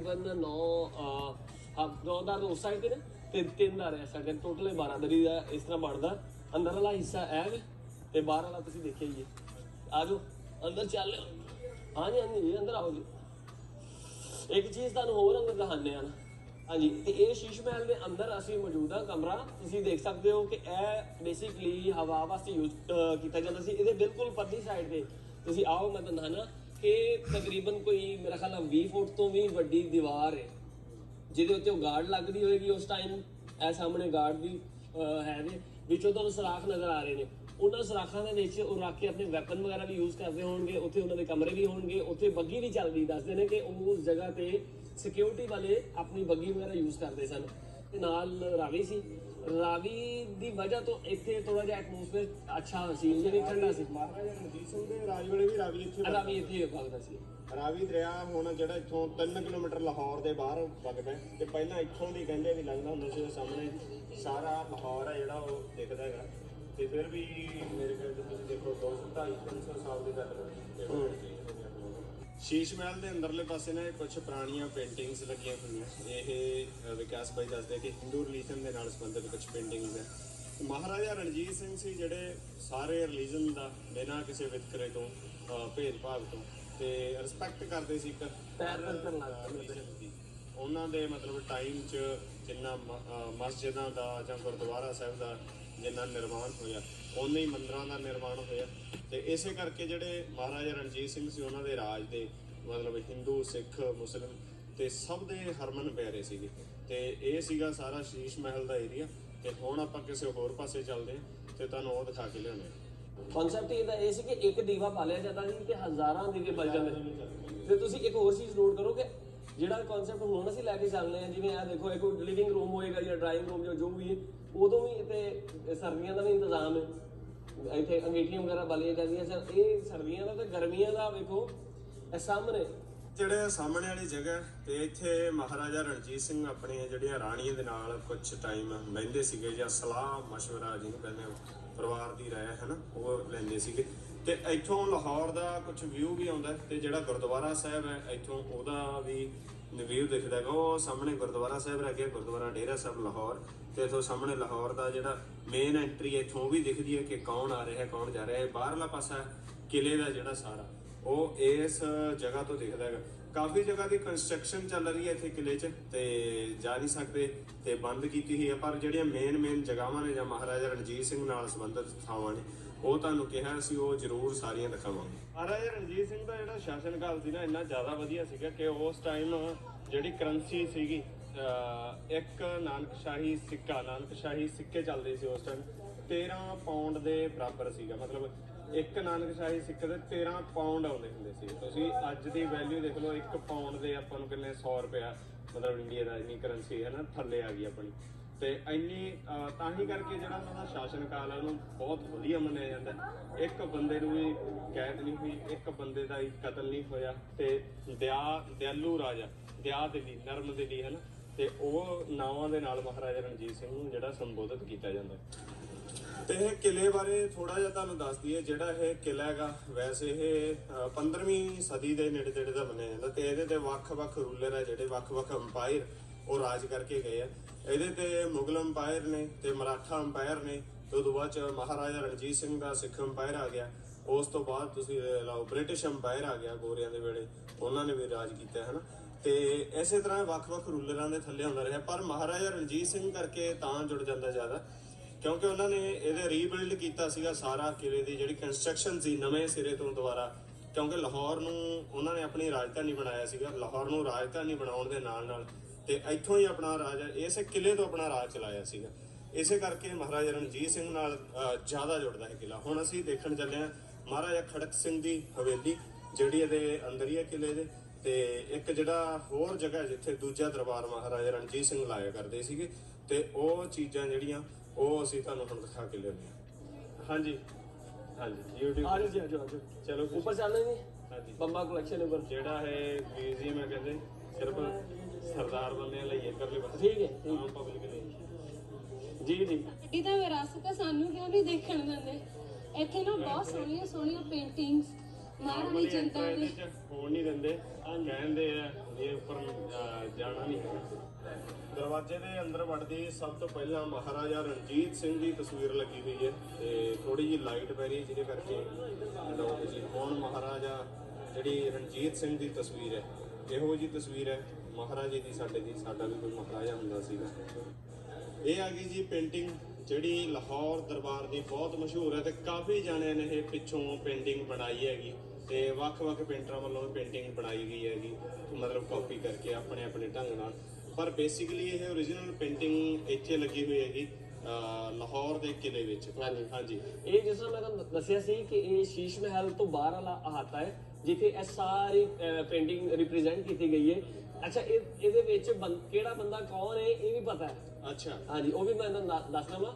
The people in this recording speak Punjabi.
ਤਕਰੀਬਨ 9 ਹਾਂ ਦੋ ਉਸ ਸਾਈਡ ਤੇ ਨੇ ਤੇ ਤਿੰਨ ਦਰ ਇਸ ਸਾਈਡ ਤੇ ਟੋਟਲ 12 ਦਰੀ ਦਾ ਇਸ ਤਰ੍ਹਾਂ ਬਣਦਾ। ਅੰਦਰ ਵਾਲਾ ਹਿੱਸਾ ਇਹ ਵੇ ਤੇ ਬਾਹਰ ਵਾਲਾ ਤੁਸੀਂ ਦੇਖਿਆ ਹੀ ਆ ਜਾਓ ਅੰਦਰ ਚੱਲ। ਹਾਂਜੀ ਹਾਂਜੀ ਜੀ, ਅੰਦਰ ਆਓ ਜੀ। ਇੱਕ ਚੀਜ਼ ਤੁਹਾਨੂੰ ਹੋਰ ਅੰਦਰ ਦਿਖਾਉਂਦੇ ਆ ਹਾਂਜੀ ਤੇ ਇਹ ਸ਼ੀਸ਼ ਮਹਿਲ ਦੇ ਅੰਦਰ ਅਸੀਂ ਮੌਜੂਦ ਆ ਕਮਰਾ। ਤੁਸੀਂ ਦੇਖ ਸਕਦੇ ਹੋ ਕਿ ਇਹ ਬੇਸਿਕਲੀ ਹਵਾ ਵਾਸਤੇ ਯੂਜ਼ ਕੀਤਾ ਜਾਂਦਾ ਸੀ। ਇਹਦੇ ਬਿਲਕੁਲ ਪਰਲੀ ਸਾਈਡ ਤੇ। ਤੁਸੀਂ ਆਓ ਮੈਂ ਤੁਹਾਨੂੰ ਦੱਸਣਾ ਕਿ ਤਕਰੀਬਨ ਕੋਈ ਮੇਰਾ ਖਿਆਲ ਨਾਲ 20 ਫੁੱਟ ਤੋਂ ਵੀ ਵੱਡੀ ਦੀਵਾਰ ਹੈ, ਜਿਹਦੇ ਉੱਤੇ ਉਹ ਗਾਰਡ ਲੱਗਦੀ ਹੋਏਗੀ ਉਸ ਟਾਈਮ ਇਹ ਸਾਹਮਣੇ ਗਾਰਡ ਵੀ ਹੈ ਨੇ ਵਿੱਚੋਂ ਤੁਹਾਨੂੰ ਸੁਰਾਖ ਨਜ਼ਰ ਆ ਰਹੇ ਨੇ। ਉਹਨਾਂ ਸਰਾਖਾਂ ਦੇ ਵਿੱਚ ਉਹ ਰੱਖ ਕੇ ਆਪਣੇ ਵੈਪਨ ਵਗੈਰਾ ਵੀ ਯੂਜ਼ ਕਰਦੇ ਹੋਣਗੇ, ਉੱਥੇ ਉਹਨਾਂ ਦੇ ਕਮਰੇ ਵੀ ਹੋਣਗੇ, ਉੱਥੇ ਬੱਗੀ ਵੀ ਚੱਲਦੀ, ਦੱਸਦੇ ਨੇ ਕਿ ਉਹ ਉਸ ਜਗ੍ਹਾ ਤੇ ਸਿਕਿਉਰਿਟੀ ਵਾਲੇ ਆਪਣੀ ਬੱਗੀ ਵਗੈਰਾ ਯੂਜ਼ ਕਰਦੇ ਸਨ। ਤੇ ਨਾਲ ਰਾਵੀ ਸੀ। ਰਾਵੀ ਦੀ ਵਜ੍ਹਾ ਤੋਂ ਇੱਥੇ ਥੋੜਾ ਜਿਹਾ ਐਟਮੋਸਫੇਅਰ ਅੱਛਾ ਸੀ ਜਿਹੜੀ ਠੰਡਾ ਸੀ। ਮਹਾਰਾਜਾ ਰਣਜੀਤ ਸਿੰਘ ਦੇ ਰਾਜ ਵੇਲੇ ਵੀ ਰਾਵੀ ਇੱਥੇ ਰਾਵੀ ਇੱਥੇ ਵਗਦਾ ਸੀ। ਰਾਵੀ ਦਰਿਆ ਹੁਣ ਜਿਹੜਾ ਇੱਥੋਂ 3 ਕਿਲੋਮੀਟਰ ਲਾਹੌਰ ਦੇ ਬਾਹਰ ਵਗਦਾ ਹੈ ਤੇ ਪਹਿਲਾਂ ਇੱਥੋਂ ਦੀ ਕਹਿੰਦੇ ਵੀ ਲੰਘਦਾ ਹੁੰਦਾ ਸੀ ਉਹ ਸਾਹਮਣੇ ਸਾਰਾ ਲਾਹੌਰ ਹੈ ਜਿਹੜਾ ਉਹ ਦਿਖਦਾ ਹੈਗਾ। ਤੇ ਫਿਰ ਵੀ ਮੇਰੇ ਖਿਆਲ ਤੁਸੀਂ ਦੇਖੋ 200 300 ਸਾਲ ਦੀ ਗੱਲ ਸ਼ੀਸ਼ ਮਹਿਲ ਦੇ ਅੰਦਰਲੇ ਪਾਸੇ ਨਾ ਕੁਝ ਪੁਰਾਣੀਆਂ ਪੇਂਟਿੰਗਸ ਲੱਗੀਆਂ ਹੋਈਆਂ। ਇਹ ਵਿਕਾਸ ਭਾਈ ਦੱਸਦੇ ਕਿ ਹਿੰਦੂ ਰਿਲੀਜਨ ਦੇ ਨਾਲ ਸੰਬੰਧਿਤ ਕੁਝ ਪੇਂਟਿੰਗਸ ਹੈ। ਮਹਾਰਾਜਾ ਰਣਜੀਤ ਸਿੰਘ ਸੀ ਜਿਹੜੇ ਸਾਰੇ ਰਿਲੀਜਨ ਦਾ ਬਿਨਾਂ ਕਿਸੇ ਵਿਤਕਰੇ ਤੋਂ ਭੇਦਭਾਵ ਤੋਂ ਤੇ ਰਿਸਪੈਕਟ ਕਰਦੇ ਸੀ ਇੱਕ ਪੈਰ ਦੀ। ਉਹਨਾਂ ਦੇ ਮਤਲਬ ਟਾਈਮ 'ਚ ਜਿੰਨਾ ਮਸਜਿਦਾਂ ਦਾ ਜਾਂ ਗੁਰਦੁਆਰਾ ਸਾਹਿਬ ਦਾ ਜਿੰਨਾ ਨਿਰਮਾਣ ਹੋਇਆ। ਉਨੇ ਹੀ ਮੰਦਰਾਂ ਦਾ ਨਿਰਮਾਣ ਹੋਇਆ। ਤੇ ਇਸੇ ਕਰਕੇ ਜਿਹੜੇ ਮਹਾਰਾਜਾ ਰਣਜੀਤ ਸਿੰਘ ਸੀ, ਉਹਨਾਂ ਦੇ ਰਾਜ ਦੇ ਮਤਲਬ ਹਿੰਦੂ, ਸਿੱਖ, ਮੁਸਲਿਮ ਤੇ ਸਭ ਦੇ ਹਰਮਨ ਪਿਆਰੇ ਸੀਗੇ। ਤੇ ਇਹ ਸੀਗਾ ਸਾਰਾ ਸ਼ੀਸ਼ ਮਹਿਲ ਦਾ ਏਰੀਆ ਤੇ ਹੁਣ ਆਪਾਂ ਕਿਸੇ ਹੋਰ ਪਾਸੇ ਚੱਲਦੇ ਹਾਂ ਤੇ ਤੁਹਾਨੂੰ ਉਹ ਦਿਖਾ ਕੇ ਲਿਆਉਂਦੇ ਹਾਂ। ਕਨਸੈਪਟ ਇਹਦਾ ਇਹ ਸੀ ਕਿ ਇੱਕ ਦੀਵਾ ਪਾਲਿਆ ਜਾਂਦਾ ਸੀ ਤੇ ਹਜ਼ਾਰਾਂ ਦੀਵੇ ਬਲ ਜਾਂਦੇ ਤੇ ਤੁਸੀਂ ਇੱਕ ਹੋਰ ਚੀਜ਼ ਨੋਟ ਕਰੋ ਕਿ ਜਿਹੜਾ ਕਨਸੈਪਟ ਹੁਣ ਅਸੀਂ ਲੈ ਕੇ ਚੱਲਦੇ ਹਾਂ ਜਿਵੇਂ ਆ ਦੇਖੋ ਇੱਕ ਲਿਵਿੰਗ ਰੂਮ ਹੋਏਗਾ ਜਾਂ ਡਰਾਇੰਗ ਰੂਮ ਜਾਂ ਜੋ ਵੀ ਹੈ ਉਦੋਂ ਵੀ ਇੱਥੇ ਸਰਦੀਆਂ ਦਾ ਵੀ ਇੰਤਜ਼ਾਮ ਹੈ ਇੱਥੇ ਅੰਗੀਠੀਆਂ ਵਗੈਰਾ ਬਾਲੀਆਂ ਜਾਂਦੀਆਂ ਸਨ ਇਹ ਸਰਦੀਆਂ ਦਾ ਤੇ ਗਰਮੀਆਂ ਦਾ ਵੇਖੋ ਇਹ ਸਾਹਮਣੇ ਜਿਹੜੇ ਸਾਹਮਣੇ ਵਾਲੀ ਜਗ੍ਹਾ ਹੈ, ਤੇ ਇੱਥੇ ਮਹਾਰਾਜਾ ਰਣਜੀਤ ਸਿੰਘ ਆਪਣੀਆਂ ਜਿਹੜੀਆਂ ਰਾਣੀਆਂ ਦੇ ਨਾਲ ਕੁਝ ਟਾਈਮ ਬਹਿੰਦੇ ਸੀਗੇ ਜਾਂ ਸਲਾਹ مشورہ ਜਿਹਨੂੰ ਕਹਿੰਦੇ ਆ, ਪਰਿਵਾਰ ਦੀ ਰਾਏ ਹੈ ਨਾ ਉਹ ਲੈਂਦੇ ਸੀਗੇ ਤੇ ਇੱਥੋਂ ਲਾਹੌਰ ਦਾ ਕੁਝ ਵਿਊ ਵੀ ਆਉਂਦਾ ਹੈ ਤੇ ਜਿਹੜਾ ਗੁਰਦੁਆਰਾ ਸਾਹਿਬ ਹੈ ਇੱਥੋਂ ਉਹਦਾ ਵੀ ਵਿਊ ਦਿਖਦਾ ਹੈਗਾ। ਉਹ ਸਾਹਮਣੇ ਗੁਰਦੁਆਰਾ ਸਾਹਿਬ ਰਹਿ ਗਿਆ ਗੁਰਦੁਆਰਾ ਡੇਰਾ ਸਾਹਿਬ ਲਾਹੌਰ ਤੇ ਇੱਥੋਂ ਸਾਹਮਣੇ ਲਾਹੌਰ ਦਾ ਜਿਹੜਾ ਮੇਨ ਐਂਟਰੀ ਇੱਥੋਂ ਉਹ ਵੀ ਦਿਖਦੀ ਹੈ ਕਿ ਕੌਣ ਆ ਰਿਹਾ ਹੈ ਕੌਣ ਜਾ ਰਿਹਾ। ਹੈ ਬਾਹਰਲਾ ਪਾਸਾ ਹੈ, ਕਿਲੇ ਦਾ ਜਿਹੜਾ ਸਾਰਾ ਉਹ ਇਸ ਜਗ੍ਹਾ ਤੋਂ ਦਿਖਦਾ ਹੈਗਾ। ਕਾਫੀ ਜਗ੍ਹਾ ਦੀ ਕੰਸਟਰਕਸ਼ਨ ਚੱਲ ਰਹੀ ਹੈ ਇੱਥੇ ਕਿਲੇ 'ਚ ਤੇ ਜਾ ਨਹੀਂ ਸਕਦੇ ਤੇ ਬੰਦ ਕੀਤੀ ਹੋਈ ਹੈ ਪਰ ਜਿਹੜੀਆਂ ਮੇਨ ਮੇਨ ਜਗ੍ਹਾਵਾਂ ਨੇ ਜਾਂ ਮਹਾਰਾਜਾ ਰਣਜੀਤ ਸਿੰਘ ਨਾਲ ਸੰਬੰਧਿਤ ਥਾਵਾਂ ਨੇ ਉਹ ਤੁਹਾਨੂੰ ਕਿਹਾ ਸੀ, ਉਹ ਜ਼ਰੂਰ ਸਾਰੀਆਂ ਦਿਖਾਵਾਂਗੇ। ਮਹਾਰਾਜਾ ਰਣਜੀਤ ਸਿੰਘ ਦਾ ਜਿਹੜਾ ਸ਼ਾਸਨਕਾਲ ਸੀ ਨਾ, ਇੰਨਾ ਜ਼ਿਆਦਾ ਵਧੀਆ ਸੀਗਾ ਕਿ ਉਸ ਟਾਈਮ ਜਿਹੜੀ ਕਰੰਸੀ ਸੀਗੀ ਇੱਕ ਨਾਨਕਸ਼ਾਹੀ ਸਿੱਕਾ, ਨਾਨਕਸ਼ਾਹੀ ਸਿੱਕੇ ਚੱਲਦੇ ਸੀ ਉਸ ਟਾਈਮ 13 ਪਾਉਂਡ ਦੇ ਬਰਾਬਰ ਸੀਗਾ। ਮਤਲਬ ਇੱਕ ਨਾਨਕਸ਼ਾਹੀ ਸਿੱਕੇ ਦੇ 13 ਪਾਉਂਡ ਆਉਂਦੇ ਹੁੰਦੇ ਸੀ। ਤੁਸੀਂ ਅੱਜ ਦੀ ਵੈਲਿਊ ਦੇਖ ਲਓ, ਇੱਕ ਪਾਉਂਡ ਦੇ ਆਪਾਂ ਨੂੰ ਕਿੰਨੇ 100 ਰੁਪਇਆ ਮਤਲਬ ਇੰਡੀਆ ਦਾ ਇੰਨੀ ਕਰੰਸੀ ਹੈ ਨਾ, ਥੱਲੇ ਆ ਗਈ ਆਪਣੀ। ਤੇ ਇੰਨੀ ਤਾਂ ਹੀ ਕਰਕੇ ਜਿਹੜਾ ਉਹਨਾਂ ਦਾ ਸ਼ਾਸਨ ਕਾਲ ਹੈ ਉਹਨੂੰ ਬਹੁਤ ਵਧੀਆ ਮੰਨਿਆ ਜਾਂਦਾ ਇੱਕ ਬੰਦੇ ਨੂੰ ਵੀ ਕੈਦ ਨਹੀਂ ਹੋਈ ਇੱਕ ਬੰਦੇ ਦਾ ਹੀ ਕਤਲ ਨਹੀਂ ਹੋਇਆ ਤੇ ਦਿਆ ਦਿਆਲੂ ਰਾਜਾ ਦਿਆ ਦਿਲੀ ਨਰਮ ਦਿਲੀ ਹੈ ਨਾ ਤੇ ਉਹ ਨਾਵਾਂ ਦੇ ਨਾਲ ਮਹਾਰਾਜਾ ਰਣਜੀਤ ਸਿੰਘ ਨੂੰ ਜਿਹੜਾ ਸੰਬੋਧਿਤ ਕੀਤਾ ਜਾਂਦਾ ਤੇ ਇਹ ਕਿਲੇ ਬਾਰੇ ਥੋੜਾ ਜਿਹਾ ਤੁਹਾਨੂੰ ਦੱਸ ਦਈਏ ਜਿਹੜਾ ਇਹ ਕਿਲਾ ਹੈਗਾ ਵੈਸੇ ਇਹ ਅ, 15ਵੀਂ ਸਦੀ ਦੇ ਨੇੜੇ ਤੇੜੇ ਦਾ ਮੰਨਿਆ ਜਾਂਦਾ ਤੇ ਇਹਦੇ ਤੇ ਵੱਖ-ਵੱਖ ਰੂਲਰ ਹੈ ਜਿਹੜੇ ਵੱਖ-ਵੱਖ ਅੰਪਾਇਰ ਉਹ ਰਾਜ ਕਰਕੇ ਗਏ ਆ। ਇਹਦੇ ਤੇ ਮੁਗਲ ਅੰਪਾਇਰ ਨੇ ਤੇ ਮਰਾਠਾ ਅੰਪਾਇਰ ਨੇ, ਤੇ ਉਦੋਂ ਬਾਅਦ ਚ ਮਹਾਰਾਜਾ ਰਣਜੀਤ ਸਿੰਘ ਦਾ ਸਿੱਖ ਅੰਪਾਇਰ ਆ ਗਿਆ। ਉਸ ਤੋਂ ਬਾਅਦ ਤੁਸੀਂ ਇਹ ਲਾਓ, ਬ੍ਰਿਟਿਸ਼ ਅੰਪਾਇਰ ਆ ਗਿਆ ਗੋਰਿਆਂ ਦੇ ਵੇਲੇ। ਉਹਨਾਂ ਨੇ ਵੀ ਰਾਜ ਕੀਤਾ ਹੈ ਨਾ ਤੇ ਇਸੇ ਤਰ੍ਹਾਂ ਵੱਖ-ਵੱਖ ਰੂਲਰਾਂ ਦੇ ਥੱਲੇ ਹੁੰਦਾ ਰਿਹਾ। ਪਰ ਮਹਾਰਾਜਾ ਰਣਜੀਤ ਸਿੰਘ ਕਰਕੇ ਤਾਂ ਜੁੜ ਜਾਂਦਾ ਜ਼ਿਆਦਾ, ਕਿਉਂਕਿ ਉਹਨਾਂ ਨੇ ਇਹਦੇ ਰੀਬਿਲਡ ਕੀਤਾ ਸੀਗਾ ਸਾਰਾ ਕਿਲੇ ਦੀ ਜਿਹੜੀ ਕੰਸਟਰਕਸ਼ਨ ਸੀ ਨਵੇਂ ਸਿਰੇ ਤੋਂ ਦੁਬਾਰਾ। ਕਿਉਂਕਿ ਲਾਹੌਰ ਨੂੰ ਉਹਨਾਂ ਨੇ ਆਪਣੀ ਰਾਜਧਾਨੀ ਬਣਾਇਆ ਸੀਗਾ। ਲਾਹੌਰ ਨੂੰ ਰਾਜਧਾਨੀ ਬਣਾਉਣ ਦੇ ਨਾਲ ਨਾਲ ਤੇ ਇੱਥੋਂ ਹੀ ਆਪਣਾ ਰਾਜ ਇਸੇ ਕਿਲੇ ਤੋਂ ਆਪਣਾ ਰਾਜ ਚਲਾਇਆ ਸੀਗਾ। ਇਸੇ ਕਰਕੇ ਮਹਾਰਾਜਾ ਰਣਜੀਤ ਸਿੰਘ ਨਾਲ ਜ਼ਿਆਦਾ ਜੁੜਦਾ ਹੈ ਕਿਲਾ ਹੁਣ ਅਸੀਂ ਦੇਖਣ ਚੱਲੇ ਹਾਂ ਮਹਾਰਾਜਾ ਖੜਕ ਸਿੰਘ ਦੀ ਹਵੇਲੀ ਜਿਹੜੀ ਇਹਦੇ ਅੰਦਰ ਹੀ ਹੈ ਕਿਲੇ ਦੇ। ਤੇ ਇੱਕ ਜਿਹੜਾ ਹੋਰ ਜਗ੍ਹਾ ਜਿੱਥੇ ਦੂਜਾ ਦਰਬਾਰ ਮਹਾਰਾਜਾ ਰਣਜੀਤ ਸਿੰਘ ਲਾਇਆ ਕਰਦੇ ਸੀਗੇ ਤੇ ਉਹ ਚੀਜ਼ਾਂ ਜਿਹੜੀਆਂ ਉਹ ਅਸੀਂ ਤੁਹਾਨੂੰ ਹੁਣ ਦਿਖਾ ਕੇ ਲਿਆਉਂਦੇ ਹਾਂ। ਹਾਂਜੀ। ਹਾਂਜੀ YouTube ਆ ਜੀ ਆ ਆ ਜਾਓ। ਚਲੋ ਉੱਪਰ ਚੱਲਦੇ ਨੇ ਹਾਂਜੀ। ਬੰਬਾ ਕਲੈਕਸ਼ਨ ਉੱਪਰ। ਜਿਹੜਾ ਹੈ ਮਿਊਜ਼ੀਅਮ ਹੈ ਕਹਿੰਦੇ ਸਿਰਫ ਸਰਦਾਰ ਬੰਦਿਆਂ ਲਈ ਇਧਰਲੇ ਪਾਸੇ ਠੀਕ ਹੈ? ਠੀਕ। ਆਮ ਪਬਲਿਕ ਲਈ ਜੀ ਜੀ ਸਾਡੀ ਤਾਂ ਵਿਰਾਸਤ ਹੈ ਸਾਨੂੰ ਕਿਉਂ ਨਹੀਂ ਦੇਖਣ ਦਿੰਦੇ? ਇੱਥੇ ਨਾ ਬਹੁਤ ਸੋਹਣੀਆਂ ਸੋਹਣੀਆਂ ਪੇਂਟਿੰਗਸ ਮਹਾਰਾਣੀ Normally ਜਨਤਾ enter ਦੀ। ਇਹਦੇ ਚ ਹੋਣ ਨਹੀਂ ਦਿੰਦੇ। ਕਹਿੰਦੇ ਆ ਇਹ ਉੱਪਰ ਦਰਵਾਜ਼ੇ ਦੇ ਅੰਦਰ ਵੜਦੀ ਸਭ ਤੋਂ ਪਹਿਲਾਂ ਮਹਾਰਾਜਾ ਰਣਜੀਤ ਸਿੰਘ ਦੀ ਤਸਵੀਰ ਲੱਗੀ ਹੋਈ ਹੈ ਤੇ ਥੋੜੀ ਜਿਹੀ ਲਾਈਟ ਪੈ ਰਹੀ ਹੈ ਜਿਹਦੇ ਕਰਕੇ ਲੋਕ ਜੀ ਹੁਣ ਮਹਾਰਾਜਾ? ਜਿਹੜੀ ਰਣਜੀਤ ਸਿੰਘ ਦੀ ਤਸਵੀਰ ਹੈ। ਇਹੋ ਜੀ ਤਸਵੀਰ ਹੈ ਮਹਾਰਾਜੇ ਦੀ, ਸਾਡੇ ਦੀ ਸਾਡਾ ਵੀ ਕੋਈ ਮਹਾਰਾਜਾ ਹੁੰਦਾ ਸੀਗਾ। ਇਹ ਆ ਗਈ ਜੀ ਪੇਂਟਿੰਗ ਜਿਹੜੀ ਲਾਹੌਰ ਦਰਬਾਰ ਦੀ ਬਹੁਤ ਮਸ਼ਹੂਰ ਹੈ ਤੇ ਕਾਫੀ ਜਾਣਿਆਂ ਨੇ ਇਹ ਪਿੱਛੋਂ ਪੇਂਟਿੰਗ ਬਣਾਈ ਹੈਗੀ ਤੇ ਵੱਖ-ਵੱਖ ਪੇਂਟਰਾਂ ਵੱਲੋਂ ਪੇਂਟਿੰਗ ਬਣਾਈ ਗਈ ਹੈਗੀ, ਮਤਲਬ ਕਾਪੀ ਕਰਕੇ ਆਪਣੇ ਆਪਣੇ ਢੰਗ ਨਾਲ। ਪਰ ਬੇਸਿਕਲੀ ਇਹ origignal ਪੇਂਟਿੰਗ ਇੱਥੇ ਲੱਗੀ ਹੋਈ ਹੈਗੀ। ਅਹ ਲਾਹੌਰ ਦੇ ਕਿਲੇ ਵਿੱਚ। ਹਾਂਜੀ। ਹਾਂਜੀ। ਇਹ ਜਿਸ ਤਰ੍ਹਾਂ ਮੈਂ ਤੁਹਾਨੂੰ ਦੱਸਿਆ ਸੀ ਕਿ ਇਹ ਸ਼ੀਸ਼ ਮਹਿਲ ਤੋਂ ਬਾਹਰ ਵਾਲਾ ਅਹਾਤਾ ਹੈ ਜਿੱਥੇ ਇਹ ਸਾਰੀ ਪੇਂਟਿੰਗ ਰਿਪਰੈਜ਼ੈਂਟ ਕੀਤੀ ਗਈ ਹੈ। ਅੱਛਾ ਇਹ ਇਹਦੇ ਵਿੱਚ ਬੰ- ਕਿਹੜਾ ਬੰਦਾ ਕੌਣ ਹੈ ਇਹ ਵੀ ਪਤਾ ਹੈ। ਅੱਛਾ। ਹਾਂਜੀ ਉਹ ਵੀ ਮੈਂ ਤੁਹਾਨੂੰ ਦੱਸ- ਦੱਸਣਾ ਵਾ।